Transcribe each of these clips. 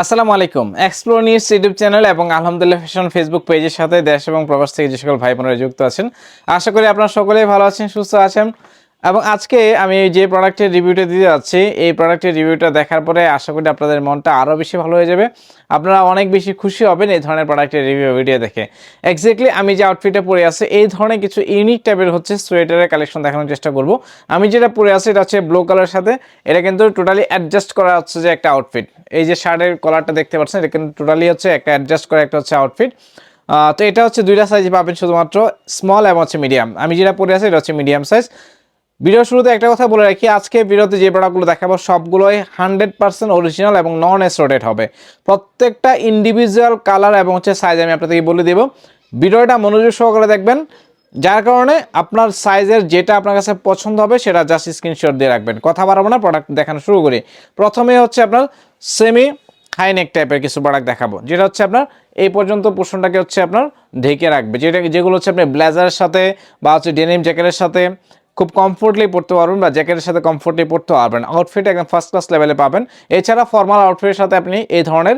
আসসালামু আলাইকুম। Explore news YouTube channel এবং আলহামদুলিল্লাহ ফ্যাশন ফেসবুক পেজের সাথে দেশ এবং প্রবাস থেকে যে সকল ভাই বোনেরা যুক্ত আছেন, আশা করি আপনারা সকলেই ভালো আছেন, সুস্থ আছেন। এবং আজকে আমি যে প্রোডাক্টের রিভিউটা দিতে যাচ্ছি, এই প্রোডাক্টের রিভিউটা দেখার পরে আশা করি আপনাদের মনটা আরও বেশি ভালো হয়ে যাবে। আপনারা অনেক বেশি খুশি হবেন এই ধরনের প্রোডাক্টের রিভিউ ভিডিও দেখে। এক্স্যাক্টলি আমি যে আউটফিটটা পরে আছি, এই ধরনের কিছু ইউনিক টাইপের হচ্ছে সোয়েটারের কালেকশন দেখানোর চেষ্টা করব। আমি যেটা পরে আছি এটা হচ্ছে ব্লু কালারের সাথে। এটা কিন্তু টোটালি অ্যাডজাস্ট করা হচ্ছে যে একটা আউটফিট এই যে শার্টের কলারটা দেখতে পাচ্ছেন, এটা কিন্তু টোটালি হচ্ছে একটা অ্যাডজাস্ট করা একটা হচ্ছে আউটফিট তো এটা হচ্ছে দুইটা সাইজ পাবেন শুধুমাত্র স্মল এবং হচ্ছে মিডিয়াম আমি যেটা পরে আছি এটা হচ্ছে মিডিয়াম সাইজ ভিডিও শুরুতে একটা কথা বলে রাখি, আজকে ভিডিওতে যে প্রোডাক্টগুলো দেখাবো, সবগুলোই হান্ড্রেড পার্সেন্ট অরিজিনাল এবং নন এসোডেড হবে। প্রত্যেকটা ইন্ডিভিজুয়াল কালার এবং হচ্ছে সাইজ আমি আপনাদেরকে বলে দেবো। ভিডিওটা মনোযোগ সহকারে দেখবেন, যার কারণে আপনার সাইজের যেটা আপনার কাছে পছন্দ হবে, সেটা জাস্ট স্ক্রিনশট দিয়ে রাখবেন। কথা বাড়াবো না প্রোডাক্ট দেখানো শুরু করি। প্রথমে হচ্ছে আপনার সেমি হাইনেক টাইপের কিছু প্রোডাক্ট দেখাবো, যেটা হচ্ছে আপনার এই পর্যন্ত পোর্শনটাকে হচ্ছে আপনার ঢেকে রাখবে। যেটা যেগুলো হচ্ছে আপনি ব্লেজারের সাথে বা হচ্ছে ডেনিম জ্যাকেটের সাথে খুব কমফোর্টলি পড়তে পারবেন বা জ্যাকেটের সাথে কমফোর্টলি পড়তে পারবেন। আউটফিট একদম ফার্স্ট ক্লাস লেভেলে পাবেন। এছাড়া ফর্মাল আউটফিটের সাথে আপনি এই ধরনের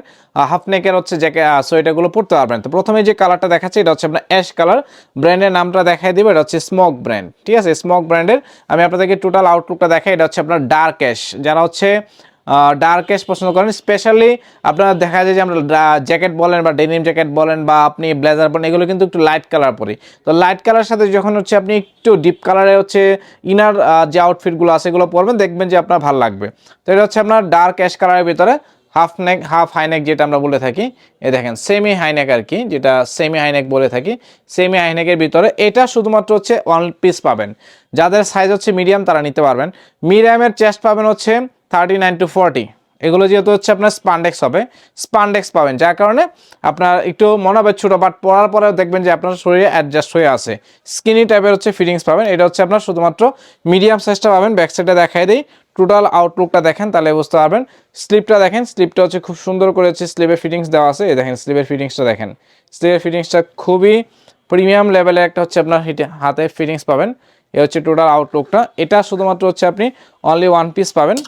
হাফ নেকের হচ্ছে জ্যাকেট সোয়েটারগুলো পড়তে পারবেন। তো প্রথমে যে কালারটা দেখাচ্ছে, এটা হচ্ছে আপনার অ্যাশ কালার ব্র্যান্ডের নামটা দেখাই দেবে, এটা হচ্ছে স্মোক ব্র্যান্ড ঠিক আছে? স্মোক ব্র্যান্ডের আমি আপনাদেরকে টোটাল আউটলুকটা দেখাই, এটা হচ্ছে আপনার ডার্ক অ্যাশ যারা হচ্ছে ডার্ক পছন্দ করেন স্পেশালি আপনারা দেখা যায় যে আমরা জ্যাকেট বলেন বা ডেনিম জ্যাকেট বলেন বা আপনি ব্লেজার বলেন, এগুলো কিন্তু একটু লাইট কালার পরি। তো লাইট কালার সাথে যখন হচ্ছে আপনি একটু ডিপ কালারে হচ্ছে ইনার যে আউটফিটগুলো আছে এগুলো পরবেন, দেখবেন যে আপনার ভালো লাগবে। তো এটা হচ্ছে আপনার ডার্ক অ্যাশ কালারের ভিতরে হাফ নেক হাফ হাইনেক যেটা আমরা বলে থাকি। এ দেখেন সেমি হাইনেক আর কি, যেটা সেমি হাইনেক বলে থাকি। সেমি হাইনেকের ভিতরে এটা শুধুমাত্র হচ্ছে ওয়ান পিস পাবেন। যাদের সাইজ হচ্ছে মিডিয়াম তারা নিতে পারবেন। মিডিয়ামের চেস্ট পাবেন হচ্ছে থার্টি নাইন টু ফর্টি এগুলো যেহেতু হচ্ছে আপনার স্পান্ডেক্স হবে স্পান্ডেক্স পাবেন, যার কারণে আপনার একটু মনে হবে ছোটো বাট পরার পরেও দেখবেন যে আপনার শরীরে অ্যাডজাস্ট হয়ে আছে। স্কিনি টাইপের হচ্ছে ফিটিংস পাবেন, এটা হচ্ছে আপনার শুধুমাত্র মিডিয়াম সাইজটা পাবেন ব্যাক সাইডে দেখাই দিই। টোটাল আউটলুকটা দেখেন, তাহলে বুঝতে পারবেন। স্লিপটা দেখেন স্লিপটা হচ্ছে খুব সুন্দর করে হচ্ছে স্লিপের ফিটিংস দেওয়া আছে, এই দেখেন স্লিপের ফিটিংসটা দেখেন। স্লিপের ফিটিংসটা খুবই প্রিমিয়াম লেভেলের একটা হচ্ছে আপনার হাতে ফিটিংস পাবেন। এ হচ্ছে টোটাল আউটলুকটা এটা শুধুমাত্র হচ্ছে আপনি অনলি ওয়ান পিস পাবেন।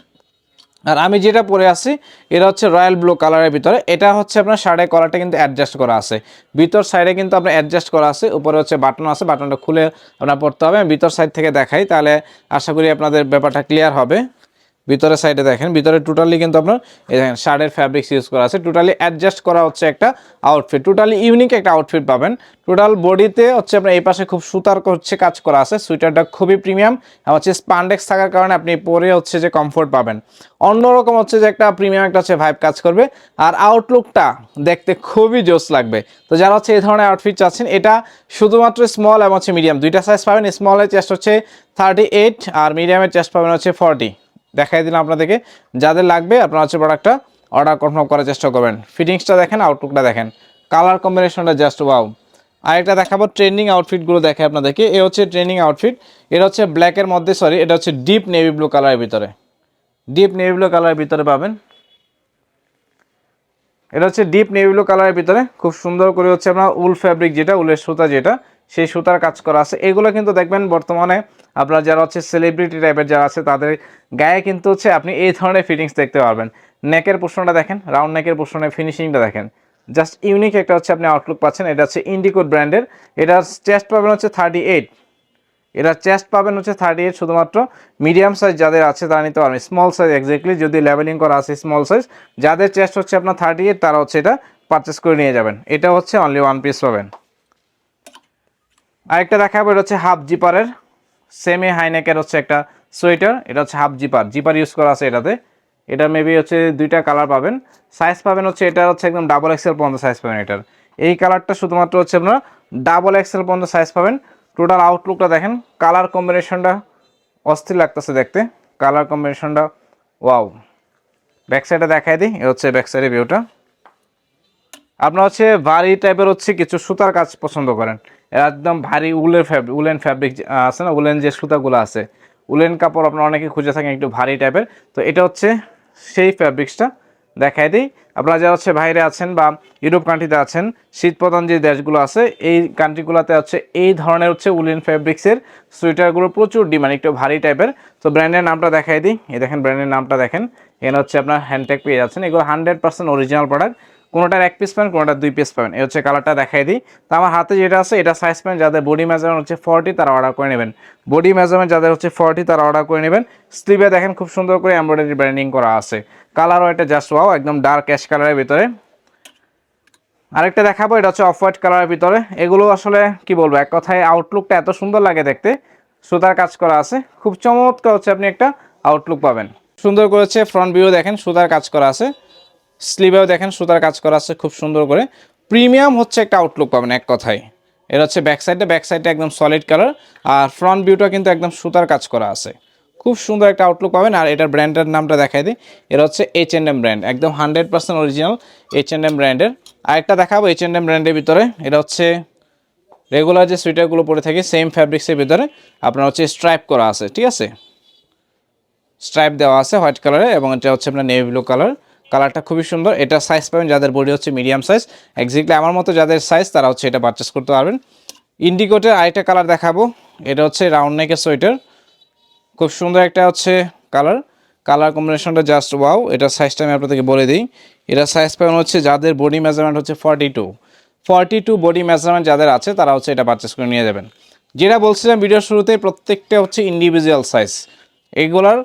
আর আমি যেটা পরে আছি, এটা হচ্ছে রয়্যাল ব্লু কালারের ভিতরে। এটা হচ্ছে আপনার সাড়ে কলারটা কিন্তু অ্যাডজাস্ট করা আছে। ভিতর সাইডে কিন্তু আপনার অ্যাডজাস্ট করা আছে, উপরে হচ্ছে বাটন আছে বাটনটা খুলে আপনার পড়তে হবে। আমি ভিতর সাইড থেকে দেখাই, তাহলে আশা করি আপনাদের ব্যাপারটা ক্লিয়ার হবে। ভিতরের সাইডে দেখেন, ভিতরে টোটালি কিন্তু আপনার, এই দেখেন শার্টের ফ্যাব্রিক্স ইউজ করা আছে টোটালি অ্যাডজাস্ট করা হচ্ছে একটা আউটফিট টোটালি ইউনিক একটা আউটফিট পাবেন। টোটাল বডিতে হচ্ছে আপনার এই পাশে খুব সুতার হচ্ছে কাজ করা আছে সুইটারটা খুবই প্রিমিয়াম হচ্ছে স্পান্ডেক্স থাকার কারণে আপনি পরে হচ্ছে যে কমফোর্ট পাবেন। অন্যরকম হচ্ছে যে একটা প্রিমিয়াম একটা হচ্ছে ভাইব কাজ করবে, আর আউটলুকটা দেখতে খুবই জোস লাগবে। তো যারা হচ্ছে এই ধরনের আউটফিট চাচ্ছেন, এটা শুধুমাত্র স্মল এবং হচ্ছে মিডিয়াম দুইটা সাইজ পাবেন স্মলের চেস্ট হচ্ছে থার্টি এইট আর মিডিয়ামের চেস্ট পাবেন হচ্ছে ফর্টি দেখাই দিলাম আপনাদেরকে। যাদের লাগবে আপনারা হচ্ছে প্রোডাক্টটা অর্ডার কনফার্ম করার চেষ্টা করবেন। ফিটিংসটা দেখেন আউটলুকটা দেখেন। কালার কম্বিনেশনটা জাস্ট ওয়াও আরেকটা দেখাবো ট্রেন্ডিং আউটফিটগুলো দেখে আপনাদেরকে। এ হচ্ছে ট্রেন্ডিং আউটফিট এটা হচ্ছে ব্ল্যাকের মধ্যে সরি এটা হচ্ছে ডিপ নেভি ব্লু কালারের ভিতরে। ডিপ নেভি ব্লু কালারের ভিতরে পাবেন। এটা হচ্ছে ডিপ নেভি ব্লু কালারের ভিতরে। খুব সুন্দর করে হচ্ছে আপনার উল ফ্যাব্রিক যেটা, উলের সুতা যেটা, সেই সুতার কাজ করা আছে। এগুলো কিন্তু দেখবেন বর্তমানে আপনার যারা হচ্ছে সেলিব্রিটি টাইপের যারা আছে, তাদের গায়ে কিন্তু হচ্ছে আপনি এই ধরনের ফিটিংস দেখতে পারবেন। নেকের পোর্শনটা দেখেন রাউন্ড নেকের পোর্শনের ফিনিশিংটা দেখেন। জাস্ট ইউনিক একটা হচ্ছে আপনি আউটলুক পাচ্ছেন, এটা হচ্ছে ইন্ডিকোড ব্র্যান্ডের এটার চেস্ট পাবেন হচ্ছে থার্টি এইট এটার চেস্ট পাবেন হচ্ছে থার্টি এইট শুধুমাত্র। মিডিয়াম সাইজ যাদের আছে, তারা নিতে পারবেন। স্মল সাইজ এক্স্যাক্টলি যদি লেভেলিং করা আছে স্মল সাইজ যাদের চেস্ট হচ্ছে আপনার থার্টি এইট তারা হচ্ছে এটা পারচেস করে নিয়ে যাবেন। এটা হচ্ছে অনলি ওয়ান পিস পাবেন। আরেকটা দেখাবো, এটা হচ্ছে হাফ জিপারের সেমি হাইনেকের হচ্ছে একটা সোয়েটার, এটা হচ্ছে হাফ জিপার জিপার ইউজ করা আছে এটাতে। এটা মেবি হচ্ছে দুইটা কালার পাবেন। সাইজ পাবেন হচ্ছে, এটা হচ্ছে একদম ডাবল এক্সেল পর্যন্ত সাইজ পাবেন এটার। এই কালারটা শুধুমাত্র হচ্ছে আপনারা ডাবল এক্সেল পর্যন্ত সাইজ পাবেন। টোটাল আউটলুকটা দেখেন কালার কম্বিনেশনটা অস্থির লাগতেছে দেখতে। কালার কম্বিনেশনটা ওয়াও ব্যাক সাইডে দেখাই দিই হচ্ছে ব্যাক সাইডের ভিউটা আপনার হচ্ছে ভারী টাইপের হচ্ছে কিছু সুতার কাজ পছন্দ করেন। একদম ভারী উলের ফ্যাব্রিক উলেন ফ্যাব্রিক আছে না, উলেন যে সুতাগুলো আছে। উলেন কাপড় আপনারা অনেকে খুঁজে থাকেন একটু ভারী টাইপের তো এটা হচ্ছে সেই ফ্যাব্রিক্সটা দেখাই দিই। আপনারা যারা হচ্ছে বাইরে আছেন বা ইউরোপ কান্ট্রিতে আছেন শীত প্রধান যে দেশগুলো আছে, এই কান্ট্রিগুলোতে হচ্ছে এই ধরনের হচ্ছে উলেন ফ্যাব্রিক্সের সোয়েটারগুলো প্রচুর ডিমান্ড একটু ভারী টাইপের তো ব্র্যান্ডের নামটা দেখাই দিই। এই দেখেন ব্র্যান্ডের নামটা দেখেন। এখানে হচ্ছে আপনার হ্যান্ডট্যাগ পেয়ে যাচ্ছেন। এগুলো হান্ড্রেড পার্সেন্ট অরিজিনাল প্রোডাক্ট কোনোটার এক পিস পাবেন কোনোটার দুই পিস পাবেন এই হচ্ছে কালারটা দেখাই দিই। তো আমার হাতে যেটা আছে, এটা সাইজ পাবেন যাদের বডি মেজারমেন্ট হচ্ছে ফর্টি তারা অর্ডার করে নেবেন। বডি মেজারমেন্ট যাদের হচ্ছে ফর্টি তারা অর্ডার করে নেবেন। স্লিভে দেখেন খুব সুন্দর করে এমব্রয়ডারি ব্র্যান্ডিং করা আছে। কালারও এটা জাস্ট ওয়াও একদম ডার্ক অ্যাশ কালারের ভিতরে। আরেকটা দেখাবো, এটা হচ্ছে অফ হোয়াইট কালারের ভিতরে। এগুলো আসলে কি বলব, এক কথায় আউটলুকটা এত সুন্দর লাগে দেখতে। সুতার কাজ করা আছে। খুব চমৎকার হচ্ছে আপনি একটা আউটলুক পাবেন। সুন্দর করেছে ফ্রন্ট ভিউ দেখেন, সুতার কাজ করা আছে। স্লিভেও দেখেন, সুতার কাজ করা আছে খুব সুন্দর করে। প্রিমিয়াম হচ্ছে একটা আউটলুক পাবেন এক কথায়। এর হচ্ছে ব্যাক সাইডটা ব্যাক সাইডটা একদম সলিড কালার আর ফ্রন্ট ভিউটা কিন্তু একদম সুতার কাজ করা আছে। খুব সুন্দর একটা আউটলুক পাবেন, আর এটার ব্র্যান্ডের নামটা দেখাই দিই। এটা হচ্ছে এইচ এন্ড এম ব্র্যান্ড একদম hundred percent original H and M ব্র্যান্ডের আরেকটা দেখাবো এইচ এন্ড এম ব্র্যান্ডের ভিতরে। এটা হচ্ছে রেগুলার যে সুইটারগুলো পরে থাকে সেম ফ্যাব্রিক্সের ভিতরে আপনার হচ্ছে স্ট্রাইপ করা আছে, ঠিক আছে? স্ট্রাইপ দেওয়া আছে হোয়াইট কালারে এবং এটা হচ্ছে আপনার নেভি ব্লু কালার কালারটা খুবই সুন্দর। এটা সাইজ পাবেন যাদের বডি হচ্ছে মিডিয়াম সাইজ এক্স্যাক্টলি আমার মতো যাদের সাইজ তারা হচ্ছে এটা পারচেস করতে পারবেন। ইন্ডিকোটের আরেকটা কালার দেখাবো। এটা হচ্ছে রাউন্ড নেকের সোয়েটার খুব সুন্দর একটা হচ্ছে কালার কালার কম্বিনেশনটা জাস্ট ওয়াও এটা সাইজটা আমি আপনাদেরকে বলে দিই। এটা সাইজ পাবেন হচ্ছে যাদের বডি মেজারমেন্ট হচ্ছে forty two forty two body measurement যাদের আছে, তারা হচ্ছে এটা পারচেস করে নিয়ে যাবেন। যেটা বলছিলাম ভিডিওর শুরুতে, প্রত্যেকটা হচ্ছে ইন্ডিভিজুয়াল সাইজ এগুলার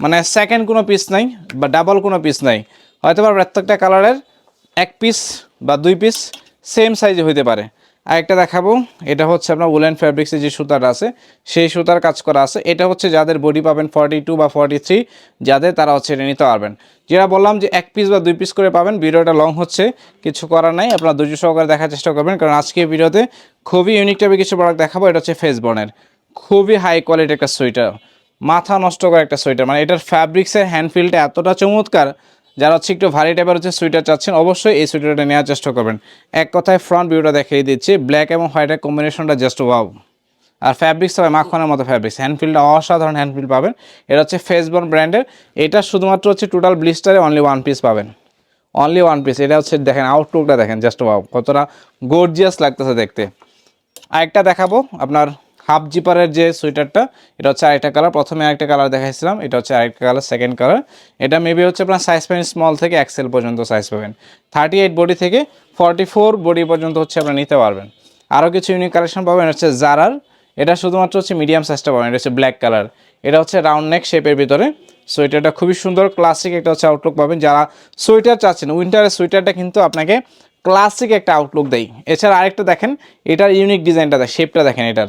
মানে সেকেন্ড কোনো পিস নাই, বা ডাবল কোনো পিস নাই। হয়তো বা প্রত্যেকটা কালারের এক পিস বা দুই পিস সেম সাইজে হইতে পারে। আরেকটা দেখাবো, এটা হচ্ছে আপনার উলেন ফ্যাব্রিক্সের যে সুতাটা আছে, সেই সুতার কাজ করা আছে। এটা হচ্ছে যাদের বডি পাবেন ফর্টি টু বা ফর্টি থ্রি যাদের তারা হচ্ছে এটা নিতে পারবেন। যেটা বললাম যে এক পিস বা দুই পিস করে পাবেন, ভিডিওটা লং হচ্ছে, কিছু করার নাই, আপনারা ধৈর্য সহকারে দেখার চেষ্টা করবেন, কারণ আজকে ভিডিওতে খুবই ইউনিক টাইপের কিছু প্রোডাক্ট দেখাবো, এটা হচ্ছে ফেসবনের খুবই হাই কোয়ালিটির একটা সোয়েটার মাথা নষ্ট করা একটা সোয়েটার। মানে এটার ফ্যাব্রিক্সের হ্যান্ডফিলটা এতটা চমৎকার, যারা হচ্ছে একটু ভারী টাইপের হচ্ছে সুইটার চাচ্ছেন, অবশ্যই এই সুইটারটা নেওয়ার চেষ্টা করবেন। এক কথায় ফ্রন্ট ভিউটা দেখিয়ে দিচ্ছি ব্ল্যাক এবং হোয়াইটের কম্বিনেশনটা জাস্ট ওয়াও আর ফ্যাব্রিক্স হবে মাখনের মতো ফ্যাব্রিক্স হ্যান্ডফিলটা অসাধারণ হ্যান্ডফিল পাবেন। এটা হচ্ছে ফেসবন ব্র্যান্ডের এটা শুধুমাত্র হচ্ছে টোটাল ব্লিস্টারে অনলি ওয়ান পিস পাবেন। অনলি ওয়ান পিস এটা হচ্ছে দেখেন আউটলুকটা দেখেন জাস্ট ওয়াও কতটা গর্জিয়াস লাগতেছে দেখতে। আরেকটা দেখাবো, আপনার হাফ জিপারের যে সোয়েটারটা, এটা হচ্ছে আরেকটা কালার। প্রথমে আরেকটা কালার দেখাইছিলাম, এটা হচ্ছে আরেকটা কালার সেকেন্ড কালার এটা মেবি হচ্ছে আপনার সাইজ পাবেন স্মল থেকে এক্সেল পর্যন্ত সাইজ পাবেন। থার্টি এইট বডি থেকে ফর্টি ফোর বডি পর্যন্ত হচ্ছে আপনারা নিতে পারবেন। আরও কিছু ইউনিক কালেকশন পাবেন, এটা হচ্ছে জারার এটা শুধুমাত্র হচ্ছে মিডিয়াম সাইজটা পাবেন, এটা হচ্ছে ব্ল্যাক কালার এটা হচ্ছে রাউন্ড নেক শেপের ভিতরে। সোয়েটারটা খুবই সুন্দর ক্লাসিক একটা হচ্ছে আউটলুক পাবেন। যারা সোয়েটার চাচ্ছেন উইন্টারের সোয়েটারটা কিন্তু আপনাকে ক্লাসিক একটা আউটলুক দেয়। এছাড়া আরেকটা দেখেন, এটার ইউনিক ডিজাইনটা দেখ শেপটা দেখেন এটার।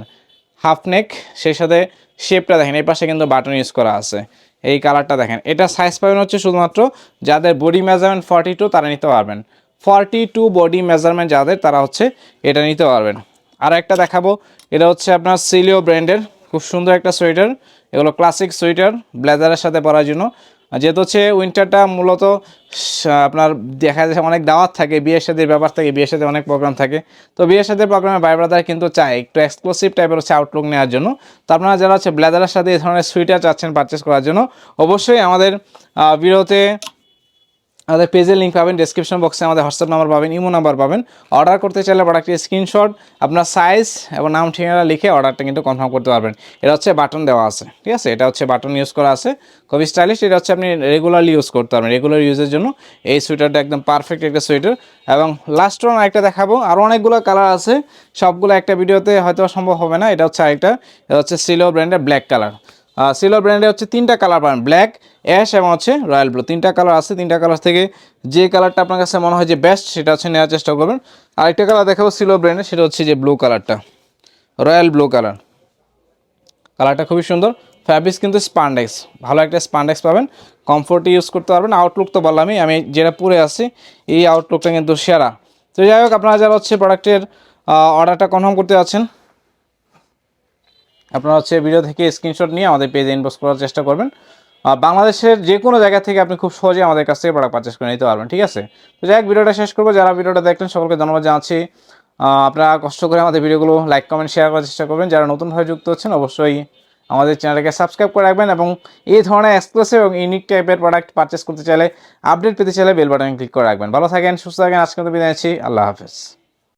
হাফ নেক, সেই সাথে শেপটা দেখেন, এই পাশে কিন্তু বাটন ইউজ করা আছে। এই কালারটা দেখেন, এটা সাইজ পাবেন হচ্ছে শুধুমাত্র যাদের বডি মেজারমেন্ট ফর্টি টু তারা নিতে পারবেন। ফর্টি টু বডি মেজারমেন্ট যাদের, তারা হচ্ছে এটা নিতে পারবেন। আর একটা দেখাবো, এটা হচ্ছে আপনার সিলিও ব্র্যান্ডের খুব সুন্দর একটা সোয়েটার এগুলো ক্লাসিক সোয়েটার ব্লেজারের সাথে পরার জন্য। যেহেতু হচ্ছে উইন্টারটা মূলত আপনার দেখা যাচ্ছে অনেক দাওয়াত থাকে, বিয়ের সাথে ব্যাপার থাকে, বিয়ের সাথে অনেক প্রোগ্রাম থাকে। তো বিয়ের সাথে প্রোগ্রামে ভাই ব্রাদার কিন্তু চায় একটু এক্সক্লুসিভ টাইপের হচ্ছে আউটলুক নেওয়ার জন্য। তো আপনারা যারা হচ্ছে ব্লেদারের সাথে এই ধরনের সুইটার চাচ্ছেন পারচেস করার জন্য, অবশ্যই আমাদের ভিডিওতে আমাদের পেজের লিঙ্ক পাবেন ডেসক্রিপশন বক্সে আমাদের হোয়াটসঅ্যাপ নাম্বার পাবেন ইমো নাম্বার পাবেন। অর্ডার করতে চাইলে প্রোডাক্টের স্ক্রিনশট আপনার সাইজ এবং নাম ঠিকানা লিখে অর্ডারটা কিন্তু কনফার্ম করতে পারবেন। এটা হচ্ছে বাটন দেওয়া আছে, ঠিক আছে? এটা হচ্ছে বাটন ইউজ করা আছে, খুবই স্টাইলিশ এটা হচ্ছে আপনি রেগুলারলি ইউজ করতে পারবেন রেগুলার ইউজের জন্য। এই সোয়েটারটা একদম পারফেক্ট একটা সোয়েটার এবং লাস্ট ওয়ান একটা দেখাবো। আরও অনেকগুলো কালার আছে। সবগুলো একটা ভিডিওতে হয়তো সম্ভব হবে না। এটা হচ্ছে আরেকটা, এটা হচ্ছে সিলো ব্র্যান্ডের ব্ল্যাক কালার সিলভার ব্র্যান্ডে হচ্ছে তিনটা কালার পাবেন ব্ল্যাক অ্যাশ এবং হচ্ছে রয়্যাল ব্লু তিনটা কালার আছে, তিনটা কালার থেকে যে কালারটা আপনার কাছে মনে হয় যে বেস্ট সেটা হচ্ছে নেওয়ার চেষ্টা করবেন। আরেকটা কালার দেখাবো সিলভার ব্র্যান্ডের সেটা হচ্ছে যে ব্লু কালারটা রয়্যাল ব্লু কালার কালারটা খুবই সুন্দর। ফ্যাব্রিক্স কিন্তু স্পান্ডেক্স ভালো একটা স্পান্ডেক্স পাবেন। কমফোর্ট ইউজ করতে পারবেন। আউটলুক তো বললামই, আমি যেটা পরে আছি, এই আউটলুকটা কিন্তু সেরা। তো যাই হোক, আপনারা যারা হচ্ছে প্রোডাক্টের অর্ডারটা কনফার্ম করতে যাচ্ছেন আপনারা হচ্ছে ভিডিও থেকে স্ক্রিনশট নিয়ে আমাদের পেজে ইনবক্স করার চেষ্টা করবেন। আর বাংলাদেশের যে কোনো জায়গা থেকে আপনি খুব সহজে আমাদের কাছ থেকে প্রোডাক্ট পারচেস করে নিতে পারবেন, ঠিক আছে? তো যাই হোক, ভিডিওটা শেষ করব। যারা ভিডিওটা দেখলেন, সকলকে ধন্যবাদ জানাচ্ছি। আপনারা কষ্ট করে আমাদের ভিডিওগুলো লাইক কমেন্ট শেয়ার করার চেষ্টা করবেন। যারা নতুনভাবে যুক্ত হচ্ছেন, অবশ্যই আমাদের চ্যানেলকে সাবস্ক্রাইব করে রাখবেন এবং এই ধরনের এক্সক্লুসিভ এবং ইউনিক টাইপের প্রোডাক্ট পারচেস করতে চাইলে আপডেট পেতে চাইলে বেল বাটনে ক্লিক করে রাখবেন। ভালো থাকেন, সুস্থ থাকেন। আজকে তো বিদায় নিচ্ছি। আল্লাহ হাফেজ।